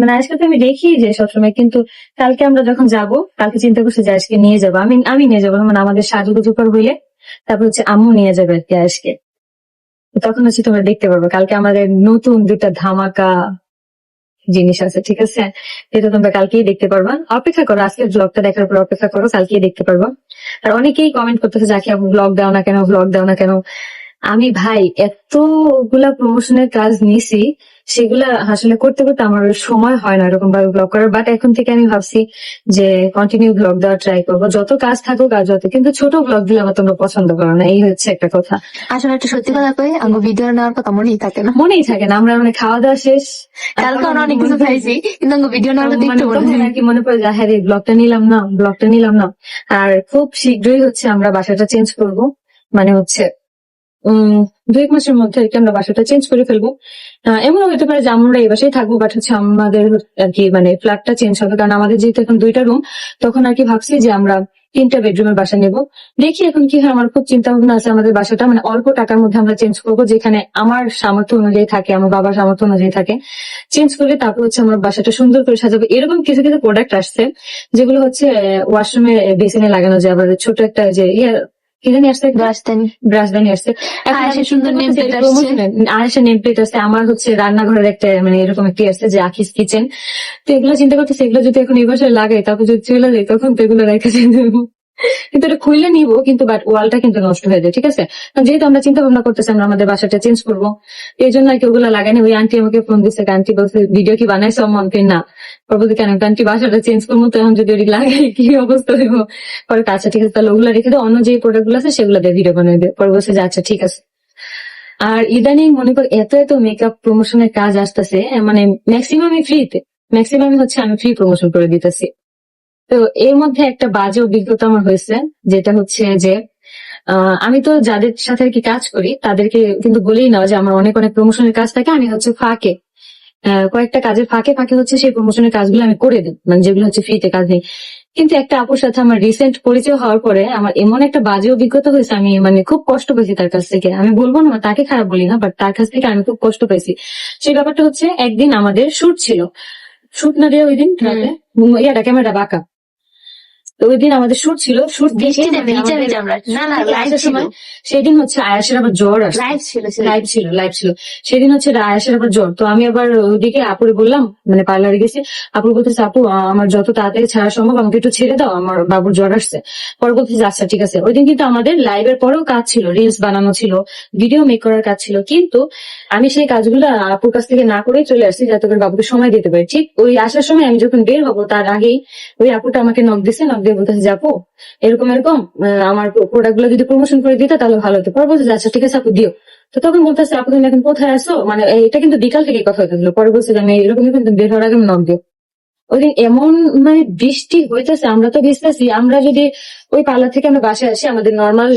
মানে আজকে তো আমি দেখি যে সবসময়, কিন্তু কালকে আমরা যখন যাব, কালকে চিন্তা করছি যে আজকে নিয়ে যাব। আমি আমি নিয়ে যাব মানে আমাদের সাজুগুজু করে হইলে। তারপর হচ্ছে আম্মু নিয়ে যাবে আর কি আজকে। তখন হচ্ছে তোমরা দেখতে পারবে, কালকে আমাদের নতুন দুটা ধামাকা জিনিস আছে, ঠিক আছে? যেটা তোমরা কালকেই দেখতে পারবা। অপেক্ষা করো আজকে ব্লগটা দেখার পর অপেক্ষা করো, কালকেই দেখতে পারবা। আর অনেকেই কমেন্ট করতেছে যাকে ব্লগ দাও না কেন ব্লগ দাও না কেন? আমি ভাই, এতগুলা প্রমোশনের কাজ নিছি সেগুলা আসলে করতে করতে আমার সময় হয় না এরকম ভাবে ব্লগ করার। বাট এখন থেকে আমি ভাবছি যে কন্টিনিউ ব্লগ দেওয়ার ট্রাই করব। যত কাজ থাকুক আর যত কিন্তু ছোট ব্লগ দিলে আমার তোমরা পছন্দ করো না। এই হচ্ছে একটা কথা। আসলে একটা সত্যি কথা কই আঙ্গ ভিডিও নেওয়ার কথা মনেই থাকে না। মনেই থাকে না। আমরা মানে খাওয়া দাওয়া শেষ। কালকে আমরা অনেক কিছু খাইছি কিন্তু আঙ্গ ভিডিও নেওয়ার কথা মানে একটু মনে মনে পড়ে যায় হ্যাঁ ব্লগটা নিলাম না ব্লগটা নিলাম না। আর খুব শীঘ্রই হচ্ছে আমরা বাসাটা চেঞ্জ করব। মানে হচ্ছে উম, দু এক মাসের মধ্যে আর কি আমরা বাসাটা চেঞ্জ করে ফেলব। এমনও হতে পারে যে আমরা এই বাসায় থাকব বাট হচ্ছে আমাদের আর কি মানে ফ্ল্যাটটা চেঞ্জ হবে, কারণ আমাদের যেহেতু এখন দুইটা রুম তখন আর কি ভাবছি যে আমরা তিনটা বেডরুমের বাসা নেব। দেখি এখন কি হয়, আমার খুব চিন্তা ভাবনা আছে আমাদের বাসাটা মানে অল্প টাকার মধ্যে আমরা চেঞ্জ করব, যেখানে আমার সামর্থ্য অনুযায়ী থাকে, আমার বাবার সামর্থ্য অনুযায়ী থাকে। চেঞ্জ করলে তারপর হচ্ছে আমার বাসাটা সুন্দর করে সাজাবো। এরকম কিছু কিছু প্রোডাক্ট আসছে, যেগুলো হচ্ছে ওয়াশরুমে বেসিনে লাগানো যায়, আবার ছোট একটা যে ইয়ে জানি আসছে রাজধানী ব্রাশদানি আসছে এখন আয়েশা সুন্দর করতেছি নেমপ্লেট আসছে। আয়েশা নেম প্লেট আছে আমার হচ্ছে রান্নাঘরের একটা মানে এরকম একটি আসছে যে আখিস কিচেন তো এগুলো চিন্তা করতেছে এগুলো যদি এখন এই বছর লাগে তারপর যদি চলে যায় তখন তো এগুলো রেখে দেবো কিন্তু এটা খুললে নিবো, কিন্তু বাট ওয়ালটা কিন্তু নষ্ট হয়ে যায়, ঠিক আছে? যেহেতু আমরা চিন্তা ভাবনা করতেছি, আমরা আমাদের বাসাটা চেঞ্জ করব। এই জন্য আর ওগুলো লাগাইনি ওই আন্টি আমাকে ফোন দিচ্ছে আন্টি বলছে ভিডিও কি বানাইছো? মনকে না। পরবর্তী কেন? আন্টি বাসাটা চেঞ্জ করব, তো এখন যদি ওটি লাগাই, কি অবস্থা হইব? পরে আচ্ছা ঠিক আছে, তাহলে ওগুলো রেখে দাও, অন্য যে প্রোডাক্টগুলো আছে, সেগুলো দিয়ে ভিডিও বানিয়ে দেয় পরে বলছে যে আচ্ছা ঠিক আছে। আর ইদানিং মনে কর, এত এত মেকআপ প্রমোশনের কাজ আসতেছে মানে ম্যাক্সিমামই ফ্রিতে ম্যাক্সিমাম হচ্ছে আমি ফ্রি প্রমোশন করে দিতেছি। তো এর মধ্যে একটা বাজে অভিজ্ঞতা আমার হয়েছে যেটা হচ্ছে যে আমি তো যাদের সাথে আর কি কাজ করি তাদেরকে কিন্তু বলেই না যে আমার অনেক অনেক প্রমোশনের কাজ থাকে আমি হচ্ছে ফাঁকে। কয়েকটা কাজের ফাঁকে ফাঁকে হচ্ছে সেই প্রমোশনের কাজগুলো আমি করে দিই মানে যেগুলো হচ্ছে ফ্রিতে কাজ নেই। কিন্তু একটা আপুর সাথে আমার রিসেন্ট পরিচয় হওয়ার পরে আমার এমন একটা বাজে অভিজ্ঞতা হয়েছে আমি মানে খুব কষ্ট পেয়েছি তার কাছ থেকে। আমি বলব না তাকে খারাপ বলি না বাট তার কাছ থেকে আমি খুব কষ্ট পেয়েছি। সেই ব্যাপারটা হচ্ছে একদিন আমাদের শুট ছিল। শুট না দিয়ে ওই দিন ইয়াটা ক্যামেরা বাঁকা ওই দিন আমাদের শুট ছিল শুট বৃষ্টিতে ভিজা ভিজা আমরা না না লাইভ ছিল। সেদিন হচ্ছে আয়াসের আবার জ্বর আসছে। লাইভ ছিল লাইভ ছিল লাইভ ছিল। সেদিন হচ্ছে আয়াসের আবার জ্বর। তো আমি আবার ওইদিকে আপুরে বললাম মানে পার্লারে গেছি। আপু বলতেছে আপু আমার যত তাড়াতাড়ি ছাড়া সম্ভব আমাকে একটু ছেড়ে দাও আমার বাবুর জ্বর আসছে। পরে বলতেছে আচ্ছা ঠিক আছে। ওই দিন কিন্তু আমাদের লাইভের পরেও কাজ ছিল রিলস বানানো ছিল ভিডিও মেক করার কাজ ছিল। কিন্তু আমি সেই কাজগুলো আপুর কাছ থেকে না করেই চলে আসছি যাতে করে বাবুকে সময় দিতে পারি। ঠিক ওই আসার সময় আমি যখন বের হব তার আগেই ওই আপুটা আমাকে নক দিছে নক দিয়ে বলতেছে যাব এরকম এরকম আমার প্রোডাক্টগুলো যদি প্রমোশন করে দিতে, তাহলে ভালো হতো। পরে আচ্ছা ঠিক আছে, আপু, দিও। তো তখন বলতেছে, আপু, তুমি এখন কোথায় আসো মানে এটা কিন্তু বিকাল থেকে কথা হইতেছিল। পরে বলছে আমি এরকম কিন্তু বের হওয়ার আগে নক দিও। ওই দিন এমন মানে বৃষ্টি হইতেছে, আমরা তো ভিজতেছি আমরা যদি ওই পার্লার থেকে আমরা বাসে আসি, আমাদের নর্মাল